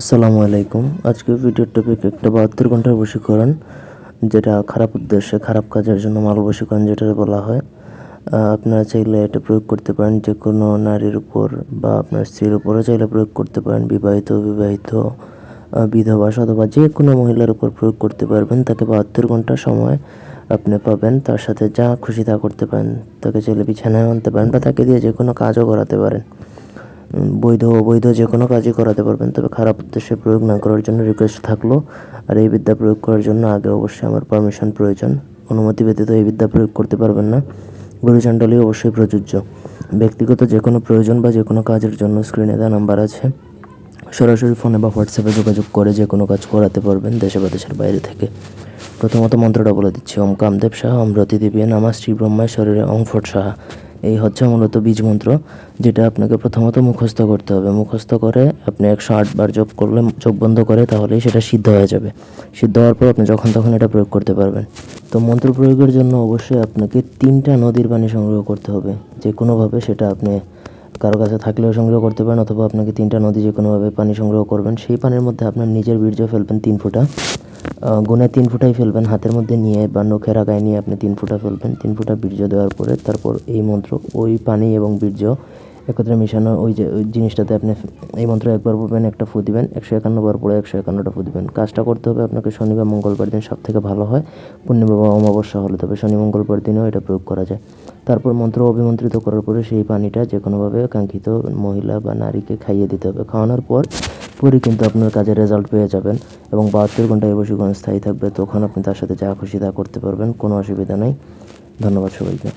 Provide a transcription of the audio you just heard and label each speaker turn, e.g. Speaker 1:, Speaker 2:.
Speaker 1: আসসালামু আলাইকুম। আজকের ভিডিওর টপিক একটা বাহাত্তর ঘণ্টার বশীকরণ যেটা খারাপ উদ্দেশ্যে খারাপ কাজের জন্য মাল বশীকরণ যেটা বলা হয়। আপনারা চাইলে এটা প্রয়োগ করতে পারেন যে কোনো নারীর উপর বা আপনার স্ত্রীর উপরও চাইলে প্রয়োগ করতে পারেন বিবাহিত বিবাহিত আহ, বিধবা অথবা যে কোনো মহিলার উপর প্রয়োগ করতে পারবেন। তাকে বাহাত্তর ঘণ্টা সময় আপনি পাবেন তার সাথে যা খুশি তা করতে পারেন। তাকে চাইলে বিছানায় আনতে পারেন বা তাকে দিয়ে যে কোনো কাজও করাতে পারেন। বৈধ অবৈধ যে কোনো কাজই করাতে পারবেন, তবে খারাপ উদ্দেশ্যে প্রয়োগ না করার জন্য রিকোয়েস্ট থাকল। আর এই বিদ্যা প্রয়োগ করার জন্য আগে অবশ্যই আমার পারমিশন প্রয়োজন। অনুমতি ব্যতীত এই বিদ্যা প্রয়োগ করতে পারবেন না। গুরুচণ্ডলী অবশ্যই প্রযোজ্য। ব্যক্তিগত যে কোনো প্রয়োজন বা যে কোনো কাজের জন্য স্ক্রিনে দেওয়া নাম্বার আছে। সরাসরি ফোনে বা হোয়াটসঅ্যাপে যোগাযোগ করে যে কোনো কাজ করাতে পারবেন দেশে বা দেশের বাইরে থেকে। প্রথমত মন্ত্রটা বলে দিচ্ছি, ওম কামদেব সাহা ওম রতি দেবী নামা শ্রী ব্রহ্মায় শরীরে ওম ফট সাহা। এই হচ্ছে মূলত বীজ মন্ত্র, যেটা আপনাকে প্রথমত মুখস্থ করতে হবে। মুখস্থ করে আপনি একশো আট বার জপ করলে চোখ বন্ধ করে, তাহলেই সেটা সিদ্ধ হয়ে যাবে। সিদ্ধ হওয়ার পর আপনি যখন তখন এটা প্রয়োগ করতে পারবেন। তো মন্ত্র প্রয়োগের জন্য অবশ্যই আপনাকে তিনটা নদীর পানি সংগ্রহ করতে হবে। যে কোনোভাবে সেটা আপনি কারও কাছে থাকলেও সংগ্রহ করতে পারেন, অথবা আপনাকে তিনটা নদী যে কোনোভাবে পানি সংগ্রহ করবেন, সেই পানির মধ্যে আপনার নিজের বীর্য ফেলবেন তিন ফুটা। গুনে তিন ফুটাই ফেলবেন, হাতের মধ্যে নিয়ে বা নখের আগায় নিয়ে আপনি তিন ফুটা ফেলবেন, তিন ফুটা বীর্য দেওয়ার পরে তারপর এই মন্ত্র, ওই পানি এবং বীর্য একত্রে মিশানো, ওই যে, ওই জিনিসটাতে আপনি এই মন্ত্র একবার পড়বেন, একটা ফু দিবেন, একশো একান্ন বার পরে একশো একান্নটা ফু দিবেন। কাজটা করতে হবে আপনাকে শনি বা মঙ্গলবার দিন সব থেকে ভালো হয়, পূর্ণিমা বা অমাবস্যা হলে তবে শনি মঙ্গলবার দিনেও এটা প্রয়োগ করা যায়। তারপর মন্ত্র অভিমন্ত্রিত করার পরে সেই পানিটা যে কোনোভাবে কাঙ্ক্ষিত মহিলা বা নারীকে খাইয়ে দিতে হবে। খাওয়ানোর পর পরই কিন্তু আপনার কাজের রেজাল্ট পেয়ে যাবেন এবং বাহাত্তর ঘন্টায় বসীকরণ স্থায়ী থাকবে, তখন আপনি তার সাথে যা খুশি তা করতে পারবেন, কোনো অসুবিধা নেই। ধন্যবাদ সবাইকে।